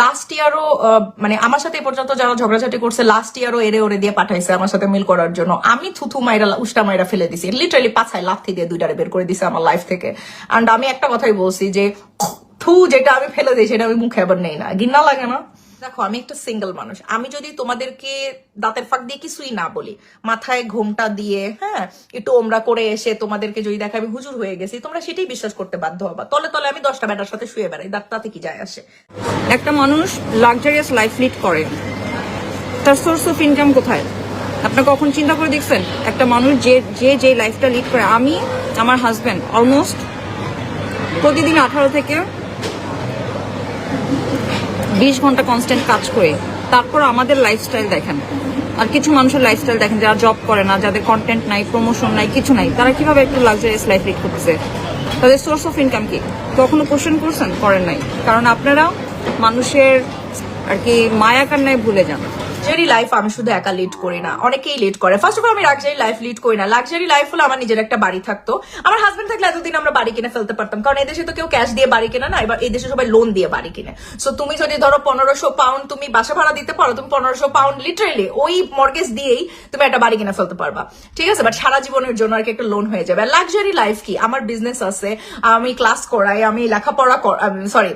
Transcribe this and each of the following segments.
Last ইয়ারও মানে আমার সাথে এ পর্যন্ত যারা ঝগড়াঝাটি করছে লাস্ট ইয়ারও এরে ওরে দিয়ে পাঠাইছে আমার সাথে মিল করার জন্য। আমি থুথু মাইরা, উষ্টা মাইরা ফেলে দিছি। লিটারালি পাছায় লাথি দিয়ে দুইটারে বের করে দিছে আমার লাইফ থেকে। অ্যান্ড আমি একটা কথাই বলছি যে, থু, যেটা আমি ফেলে দিই, সেটা আমি মুখে আবার নেই না। গিন্না লাগে না? দেখো, আমি একটা সিঙ্গেল মানুষ। আমি যদি তোমাদেরকে দাঁতের ফাঁক দিয়ে কিছুই না বলি, মাথায় ঘোমটা দিয়ে হ্যাঁ একটু ওমরা করে এসে তোমাদেরকে যদি দেখা আমি হুজুর হয়ে গেছি, তোমরা সেটাই বিশ্বাস করতে বাধ্য হবা। তলে তলে আমি দশটা বেটার সাথে শুয়ে বেড়াই, দাঁত তাতে কি যায় আসে। একটা মানুষ লাক্সারিয়াস লাইফ লিড করে। তার সোর্স অফ ইনকাম কোথায়? আপনার কখন চিন্তা করে দেখছেন? একটা মানুষ যে যে যে লাইফটা লিড করে। আমি, আমার হাজব্যান্ড অলমোস্ট প্রতিদিন আঠারো থেকে বিশ ঘণ্টা কনস্ট্যান্ট কাজ করে। তারপর আমাদের লাইফস্টাইল দেখেন। আর কিছু মানুষের লাইফস্টাইল দেখেন, যারা জব করে না, যাদের কন্টেন্ট নাই প্রমোশন নাই, কিছু নাই, তারা কীভাবে একটু লাক্সারিয়াস লাইফ লিড করতেছে? তাদের সোর্স অফ ইনকাম কি? কখনো কোশ্চেন করছেন? করেন নাই। কারণ আপনারা মানুষের আর কি মায়া কান্নায় ভুলে যান। লাক্সারি লাইফ আমি শুধু একা লিড করি না, অনেকেই লিড করে। ফার্স্ট অফ অল আমি লাক্সারি লাইফ লিড করি না। লাক্সারি লাইফ হলো আমার নিজের একটা বাড়ি থাকতো। আমার হাজবেন্ড থাকলে এতদিন আমরা বাড়ি কিনে ফেলতে পারতাম। কারণ এদেশে তো কেউ ক্যাশ দিয়ে বাড়ি কিনে না, এবার এদেশে সবাই লোন দিয়ে বাড়ি কিনে। সো তুমি যদি ধরো পনেরোশো পাউন্ড তুমি বাসা ভাড়া দিতে পারো, তুমি পনেরোশো পাউন্ড লিটারেলি ওই মর্গেজ দিয়েই তুমি একটা বাড়ি কিনে ফেলতে পারবা। ঠিক আছে? বাট সারা জীবনের জন্য আর কি একটা লোন হয়ে যাবে। লাক্সারি লাইফ কি? আমার বিজনেস আছে, আমি ক্লাস করাই, আমি লেখাপড়া সরি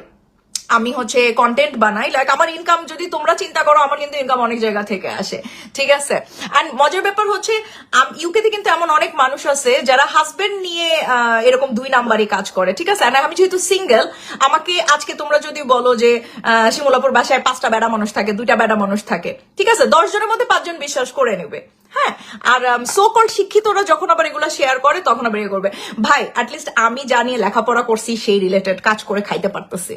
আমি হচ্ছে কন্টেন্ট বানাই লাইক আমার ইনকাম যদি তোমরা চিন্তা করো, আমার কিন্তু ইনকাম অনেক জায়গা থেকে আসে, ঠিক আছে? অ্যান্ড মজার ব্যাপার হচ্ছে ইউকেতে কিন্তু এমন অনেক মানুষ আছে যারা হাজবেন্ড নিয়ে এরকম দুই নাম্বারই কাজ করে, ঠিক আছে? আমি যেহেতু সিঙ্গেল আমাকে আজকে তোমরা যদি বলো যে শিমলাপুর বাসায় পাঁচটা বেড়া মানুষ থাকে, দুইটা বেড়া মানুষ থাকে, ঠিক আছে? দশ জনের মধ্যে পাঁচজন বিশ্বাস করে নেবে হ্যাঁ? আর সো কল শিক্ষিতরা যখন আবার এগুলো শেয়ার করে, তখন আবার ইয়ে করবে। ভাই অ্যাটলিস্ট আমি জানিয়ে লেখাপড়া করছি, সেই রিলেটেড কাজ করে খাইতে পারতেছি।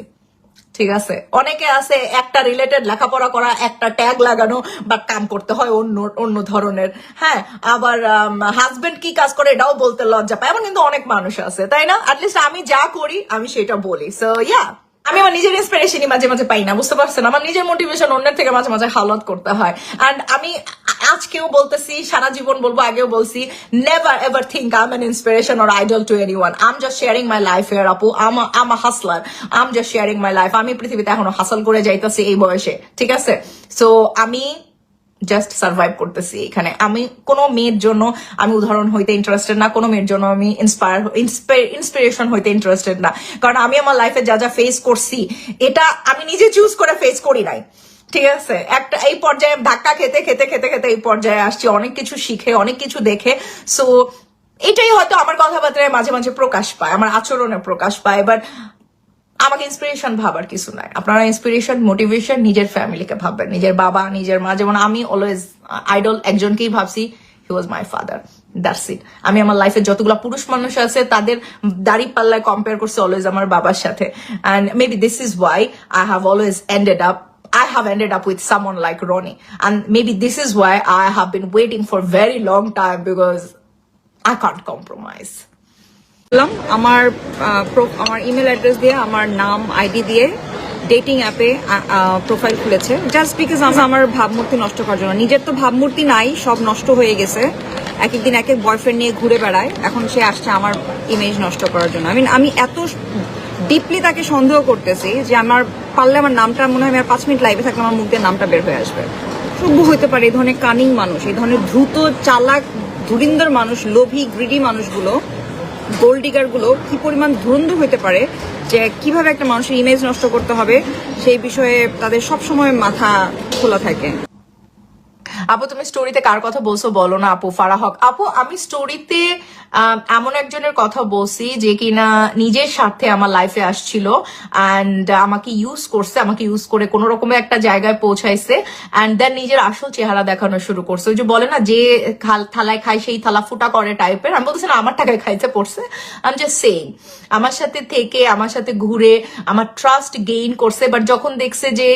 ঠিক আছে। অনেকে আছে একটা রিলেটেড লেখাপড়া করা, একটা ট্যাগ লাগানো বা কাম করতে হয় অন্য অন্য ধরনের। হ্যাঁ আবার হাজবেন্ড কি কাজ করে এটাও বলতে লজ্জা পায়, এমন কিন্তু অনেক মানুষ আছে, তাই না? আমি যা করি, আমি সেটা বলি। সো ইয়া আমি আমার নিজের ইন্সপিরেশনই মাঝে মাঝে পাই না, বুঝতে পারছেন? আমার নিজের মোটিভেশন অন্যের থেকে মাঝে মাঝে হালত করতে হয়। অ্যান্ড আমি আজকেও বলতেছি, সারা জীবন বলব, আগেও বলছি never ever think I am an inspiration or idol to anyone I'm just sharing my life এর আপু I'm I'm hustler I'm just sharing my life আমি পৃথিবীতে এখনও হাসল করে যাইতেছি এই বয়সে, ঠিক আছে? সো আমি জাস্ট সার্ভাইভ করতেছি এখানে। আমি কোনো মেয়ের জন্য আমি উদাহরণ হইতে ইন্টারেস্টেড না, কোনো মেয়ের জন্য আমি ইন্সপায়ার ইন্সপিরেশন হইতে ইন্টারেস্টেড না। কারণ আমি আমার লাইফে যা যা ফেস করছি, এটা আমি নিজে চুজ করে ফেস করি নাই। ঠিক আছে? একটা, এই পর্যায়ে ধাক্কা খেতে খেতে খেতে খেতে এই পর্যায়ে আসছি। অনেক কিছু শিখে, অনেক কিছু দেখে। সো এটাই হয়তো আমার কথাবার্তায় মাঝে মাঝে প্রকাশ পায়, আমার আচরণে প্রকাশ পায়। বাট আমাকে ইন্সপিরেশন ভাবার কিছু নাই। আপনারা ইন্সপিরেশন মোটিভেশন নিজের ফ্যামিলিকে ভাববেন। নিজের বাবা, নিজের মা, যেমন আমি অলওয়েজ আইডল একজনকেই ভাবছি হি ওয়াজ মাই ফাদার দ্যাটস ইট আমি আমার লাইফে যতগুলো পুরুষ মানুষ আছে, তাদের দাড়ি পাল্লায় কম্পেয়ার করছি অলওয়েজ আমার বাবার সাথে। And maybe this is why I have always ended up I have ended up with someone like Ronnie. And maybe this is why I have been waiting for very long time because I can't compromise. বললাম, আমার আমার email address দিয়ে, আমার নাম ID দিয়ে dating অ্যাপে profile খুলেছে। Just because আমার ভাবমূর্তি নষ্ট করার জন্য। নিজের তো ভাবমূর্তি নাই, সব নষ্ট হয়ে গেছে। এক একদিন এক এক বয়ফ্রেন্ড নিয়ে ঘুরে বেড়ায়। এখন সে আসছে আমার ইমেজ নষ্ট করার জন্য। আই মিন আমি এত ডিপলি তাকে সন্দেহ করতেছি যে আমার, পারলে আমার নামটা, মনে হয় আমি আর পাঁচ মিনিট লাইভে থাকলে আমার মুখ দিয়ে নামটা বের হয়ে আসবে। সভ্য হইতে পারে, এই ধরনের কানিং মানুষ, এই ধরনের দ্রুত চালাক ধুরিন্দর মানুষ, লোভী গ্রিডি মানুষগুলো গোল্ড ডিগারগুলো কি পরিমাণ ধুরন্ধর হতে পারে, যে কীভাবে একটা মানুষের ইমেজ নষ্ট করতে হবে, সেই বিষয়ে তাদের সবসময় মাথা খোলা থাকে। আপু, তুমি স্টোরিতে কার কথা বলছো বলো না আপু ফারা হক। আপু, আমি স্টোরিতে এমন একজনের কথা বলছি যে কিনা নিজের স্বার্থে আমার লাইফে আসছিল অ্যান্ড আমাকে ইউজ করছে, আমাকে ইউজ করে কোনো রকমের একটা জায়গায় পৌঁছাইছে অ্যান্ড দেন নিজের আসল চেহারা দেখানো শুরু করছে। ওই যে বলে না, যে থালায় খায় সেই থালা ফুটা করে টাইপের আমি বলতেছি না, আমার টাকায় খাইতে পড়ছে। আমি জাস্ট সেম আমার সাথে থেকে, আমার সাথে ঘুরে, আমার ট্রাস্ট গেইন করছে বাট যখন দেখছে যে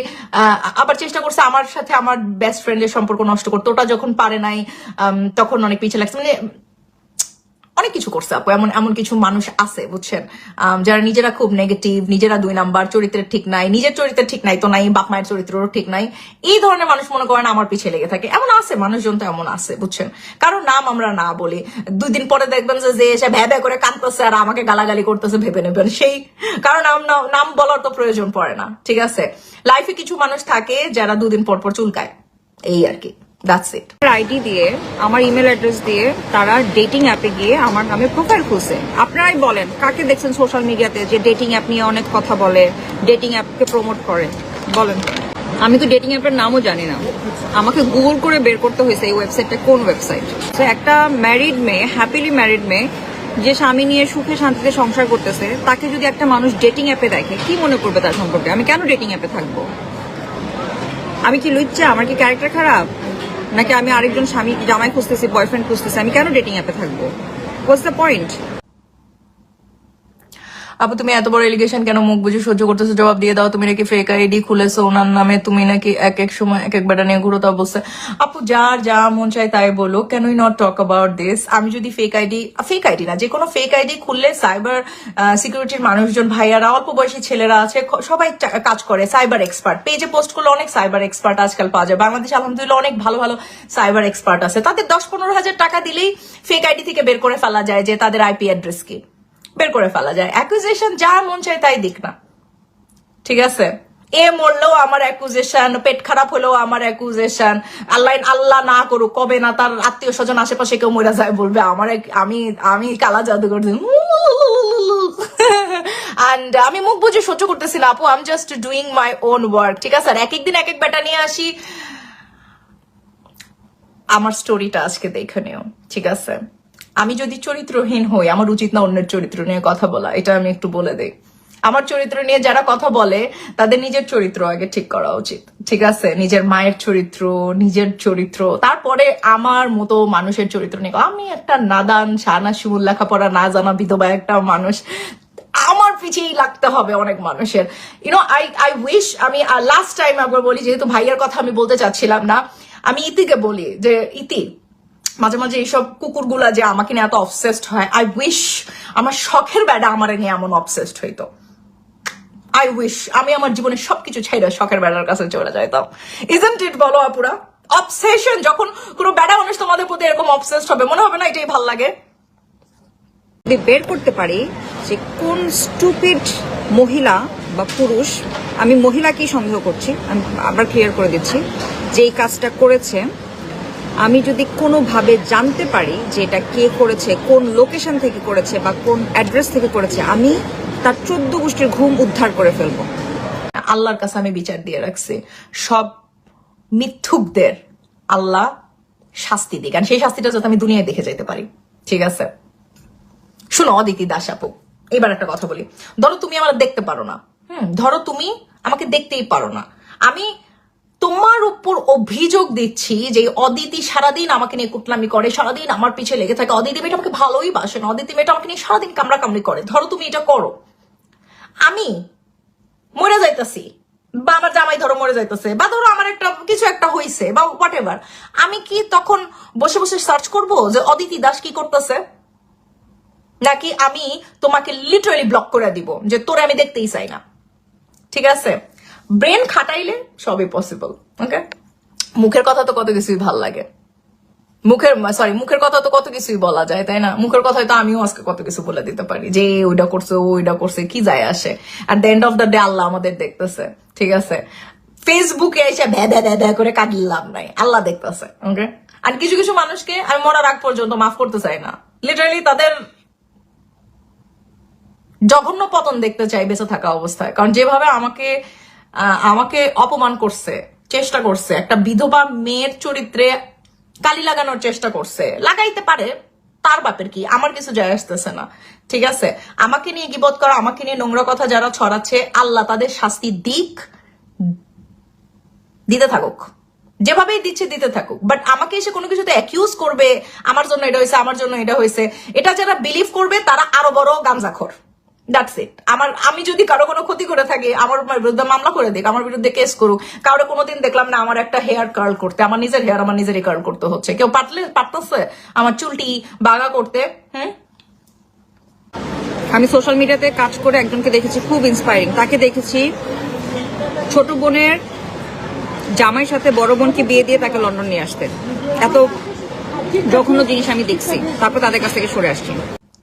আবার চেষ্টা করছে আমার সাথে আমার বেস্ট ফ্রেন্ডের সম্পর্ক নষ্ট করতে, ওটা যখন পারে নাই তখন অনেক পিছিয়ে লাগছে। মানে অনেক কিছু করছে আপু, এমন এমন কিছু মানুষ আছে, বুঝছেন? যারা নিজেরা খুব নেগেটিভ নিজেরা দুই নাম্বার, চরিত্রের ঠিক নাই, নিজের চরিত্রের ঠিক নাই তো নাই, বাপ মায়ের চরিত্রেরও ঠিক নাই। এই ধরনের মানুষ মনে করেন আমার পিছিয়ে লেগে থাকে। এমন আছে, মানুষজন তো এমন আছে, বুঝছেন? কারণ নাম আমরা না বলি। দুই দিন পরে দেখবেন যে যে এসে ভ্যা করে কাঁদতেছে আর আমাকে গালাগালি করতেছে, ভেবে নেবেন। সেই কারণ নাম নাম বলার তো প্রয়োজন পড়ে না, ঠিক আছে? লাইফে কিছু মানুষ থাকে যারা দুদিন পর পর চুলকায়, এই আর কি। দ্যাটস ইট আইডি দিয়ে, আমার ইমেল অ্যাড্রেস দিয়ে তারা ডেটিং অ্যাপে গিয়ে আমার নামে প্রোফাইল খুলছে। আপনারাই বলেন, কাকে দেখছেন সোশ্যাল মিডিয়াতে যে ডেটিং অ্যাপ নিয়ে অনেক কথা বলে ডেটিং অ্যাপকে প্রমোট করে? বলেন। আমি তো ডেটিং অ্যাপের নামও জানি না। আমাকে গুগল করে বের করতে হয়েছে এই ওয়েবসাইটটা কোন ওয়েবসাইট তো একটা ম্যারিড মেয়ে হ্যাপিলি ম্যারিড মেয়ে, যে স্বামী নিয়ে সুখে শান্তিতে সংসার করতেছে, তাকে যদি একটা মানুষ ডেটিং অ্যাপে দেখে, কি মনে করবে তার সম্পর্কে? আমি কেন ডেটিং অ্যাপে থাকব? আমি কি লুচ্চা? আমার কি ক্যারেক্টার খারাপ? নাকি আমি আরেকজন স্বামী জামাই খুঁজতেছি বয়ফ্রেন্ড খুঁজতেছি, আমি কেন ডেটিং অ্যাপে থাকব? হোয়াটস দ্য পয়েন্ট আপু, তুমি এত বড় এলিগেশন কেন মুখ বুঝে সহ্য করতেছো? জবাব দিয়ে দাও। তুমি নাকি ফেক আইডি খুলেছো ওনার নামে? তুমি নাকি এক এক সময়, এক এক বেটা নিয়ে ঘুরো তা বলছে। আপু, যার যা মন চায় তাই বলো। কেন নট টক অ্যাবাউট দিস আমি যদি ফেক আইডি ফেক আইডি না, যে কোনো ফেক আইডি খুললে সাইবার সিকিউরিটির মানুষজন, ভাইয়ারা, অল্প বয়সী ছেলেরা আছে সবাই কাজ করে সাইবার এক্সপার্ট পেজে পোস্ট করলে অনেক সাইবার এক্সপার্ট আজকাল পাওয়া যায়। বাংলাদেশ আলহামদুলিল্লাহ অনেক ভালো ভালো সাইবার এক্সপার্ট আছে। তাদের দশ পনেরো হাজার টাকা দিলেই ফেক আইডি থেকে বের করে ফেলা যায় যে তাদের আইপি অ্যাড্রেস কি। বের করে ফেলা যায়। অ্যাকুজেশন যা মন চায় তাই দিক না। ঠিক আছে? এ মরলেও আমার অ্যাকুজেশন পেট খারাপ হলেও আমার অ্যাকুজেশন আল্লাহ আল্লাহ না করুক, কবে না তার আত্মীয় স্বজন আশেপাশে কেউ মরে যায় বলবে, আমার আমি আমি কালা জাদু করতে অ্যান্ড আমি মুখ বুঝে সহ্য করতেছি না, আপু। I'm just doing my own work ঠিক আছে? আর এক একদিন এক এক বেটা নিয়ে আসি। আমার স্টোরিটা আজকে দেখে নিও। ঠিক আছে? আমি যদি চরিত্রহীন হই, আমার উচিত না অন্যের চরিত্র নিয়ে কথা বলা, এটা আমি একটু বলে দেই। আমার চরিত্র নিয়ে যারা কথা বলে, তাদের নিজের চরিত্র আগে ঠিক করা উচিত। ঠিক আছে? নিজের মায়ের চরিত্র, নিজের চরিত্র, তারপরে আমার মতো মানুষের চরিত্র নিয়ে আমি একটা নাদান সানা শিমুল লেখাপড়া না জানা বিধবা একটা মানুষ। আমার পিছিয়েই লাগতে হবে অনেক মানুষের। You know I I wish আমি লাস্ট টাইম একবার বলি, যেহেতু ভাইয়ের কথা আমি বলতে চাচ্ছিলাম না, আমি ইতিকে বলি যে, ইতি মাঝে মাঝে এইসব কুকুরগুলা যে আমাকে নিয়ে এত অবসেসড হয় আই উইশ আমার শখের বেড়া আমার নিয়ে এমন অবসেসড হইতো। আই উইশ আমি আমার জীবনে সবকিছু ছেড়ে শখের বেড়ার কাছে চলে যাইতাম। ইজেন্ট ইট বলো আপুরা? অবসেশন যখন কোনো বেড়া মানুষ তোমাদের প্রতি এরকম অবসেসড হবে, মনে হবে না এটাই ভালো লাগে? যদি বের করতে পারি যে কোন স্টুপিড মহিলা বা পুরুষ, আমি মহিলাকেই সন্দেহ করছি, আমি আবার ক্লিয়ার করে দিচ্ছি যে এই কাজটা করেছে আমি যদি কোনোভাবে জানতে পারি যে এটা কে করেছে, কোন লোকেশন থেকে করেছে বা কোন অ্যাড্রেস থেকে করেছে, আমি তার চোদ্দ গোষ্ঠীর ঘুম উদ্ধার করে ফেলব। আল্লাহর কাছে আমি বিচার দিয়ে রাখছি। সব মিথ্যুকদের আল্লাহ শাস্তি দিক। সেই শাস্তিটা যাতে আমি দুনিয়ায় দেখে যেতে পারি। ঠিক আছে? শুনো, অদিতি দাস আপু, এবার একটা কথা বলি। ধরো তুমি আমার দেখতে পারো না। হুম, ধরো তুমি আমাকে দেখতেই পারো না। আমি তোমার উপর অভিযোগ দিচ্ছি যে অদিতি সারাদিন আমাকে নিয়ে কুটলামি করে, সারাদিন আমার পিছে লেগে থাকে। অদিতি মেয়েটা আমাকে ভালোই বাসে না। অদিতি মেয়েটা আমাকে নিয়ে সারাদিন কামড়া কামড়ি করে। ধরো তুমি এটা করো। আমি মরে যাইতাছি, বা আমার জামাই ধরো মরে যাইতেছে, বা ধরো আমার একটা কিছু একটা হইছে, বা হোয়াট এভার আমি কি তখন বসে বসে সার্চ করব যে অদিতি দাস কি করতেছে? নাকি আমি তোমাকে লিটারালি ব্লক করে দিব, যে তোরে আমি দেখতেই চাই না। ঠিক আছে? ব্রেন খাটাইলে সবই পসিবল ওকে মুখের কথা তো কত কিছুই ভালো লাগে। মুখের সরি মুখের কথা তো কত কিছুই বলা যায়, তাই না? মুখের কথায় তো আমিও আজকে কত কিছু বলে দিতে পারি, যে ওইটা করছে ওইটা করছে, কি যায় আসে? আর the end of the day Allah আমাদের দেখতেছে, ঠিক আছে? ফেসবুকে এসে ভ্যা ভ্যা করে কাটলাম নাই, আল্লাহ দেখতেছে ওকে আর কিছু কিছু মানুষকে আমি মরার আগ পর্যন্ত মাফ করতে চাই না। লিটারালি তাদের জঘন্য পতন দেখতে চাই বেঁচে থাকা অবস্থায়। কারণ যেভাবে আমাকে আমাকে অপমান করছে, চেষ্টা করছে। একটা বিধবা মেয়ের চরিত্রে কালি লাগানোর চেষ্টা করছে। লাগাইতে পারে, তার বাপের কি? আমার কিছু যায় আসতেছে না। ঠিক আছে? আমাকে নিয়ে গিবত করা, আমাকে নিয়ে নোংরা কথা যারা ছড়াচ্ছে, আল্লাহ তাদের শাস্তি দিক। দিতে থাকুক। যেভাবেই দিচ্ছে, দিতে থাকুক। বাট আমাকে এসে কোনো কিছুতে অ্যাকিউজ করবে, আমার জন্য এটা হয়েছে, আমার জন্য এটা হয়েছে। এটা যারা বিলিভ করবে, তারা আরও বড় গামজাখর। দ্যাটস ইট আমার, আমি যদি কারও কোনো ক্ষতি করে থাকি, আমার বিরুদ্ধে মামলা করে দিক, আমার বিরুদ্ধে কেস করুক, কারও কোনোদিন দেখলাম না আমার একটা হেয়ার কার্ল করতে, আমার নিজের হেয়ার আমার নিজেরই কার্ল করতে হচ্ছে। কেউ পাটলে পারতেছে আমার চুলটি বাগা করতে হুম আমি সোশ্যাল মিডিয়াতে কাজ করে একজনকে দেখেছি খুব ইন্সপায়ারিং তাকে দেখেছি ছোট বোনের জামাইয়ের সাথে বড় বোনকে বিয়ে দিয়ে তাকে লন্ডন নিয়ে আসতে। এত জঘন্য জিনিস আমি দেখছি। তারপর তাদের কাছ থেকে সরে আসছি।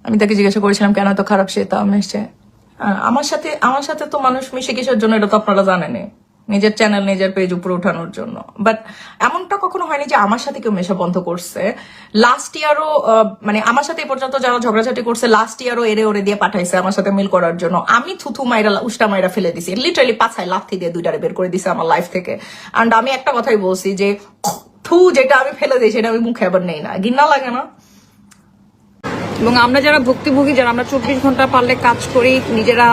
আমি তাকে জিজ্ঞাসা করেছিলাম, কেন এত খারাপ? সে তা মিশছে আমার সাথে আমার সাথে তো মানুষ মিশে কিসের জন্য এটা তো আপনারা জানেন নিজের চ্যানেল নিজের পেজ উপরে ওঠানোর জন্য। বাট এমনটা কখনো হয়নি যে আমার সাথে কেউ মেশা বন্ধ করছে। লাস্ট ইয়ারও মানে আমার সাথে এ পর্যন্ত যারা ঝগড়াঝাটি করছে লাস্ট ইয়ারও এরে ওরে দিয়ে পাঠাইছে আমার সাথে মিল করার জন্য। আমি থুথু মাইরা, উষ্টা মাইরা ফেলে দিছি। লিটারালি পাছায় লাথি দিয়ে দুইটারে বের করে দিছে আমার লাইফ থেকে। অ্যান্ড আমি একটা কথাই বলছি যে, থু, যেটা আমি ফেলে দিই, সেটা আমি মুখে আবার নেই না। ঘৃণা লাগে না? এবং আমরা যারা ভুক্তভোগী, যারা আমরা চব্বিশ ঘণ্টা পারলে কাজ করি, নিজেরা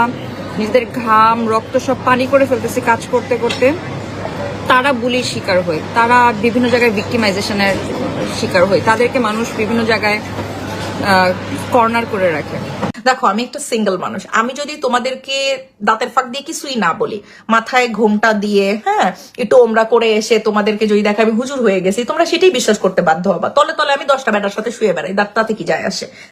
নিজেদের ঘাম, রক্ত সব পানি করে ফেলতেছি কাজ করতে করতে, তারা বুলির শিকার হয় তারা বিভিন্ন জায়গায় ভিক্টিমাইজেশনের শিকার হয় তাদেরকে মানুষ বিভিন্ন জায়গায় কর্নার করে রাখে। দেখো, আমি একটা সিঙ্গেল মানুষ। আমি যদি তোমাদেরকে দাঁতের ফাঁক দিয়ে কিছুই না বলি, মাথায় ঘোমটা দিয়ে হ্যাঁ একটু ওমরা করে এসে তোমাদেরকে যদি দেখা আমি হুজুর হয়ে গেছি, তোমরা সেটাই বিশ্বাস করতে বাধ্য হবা। তলে তলে আমি দশটা বেটার সাথে শুয়ে বেড়াই, দাঁত তাতে কি যায় আসে?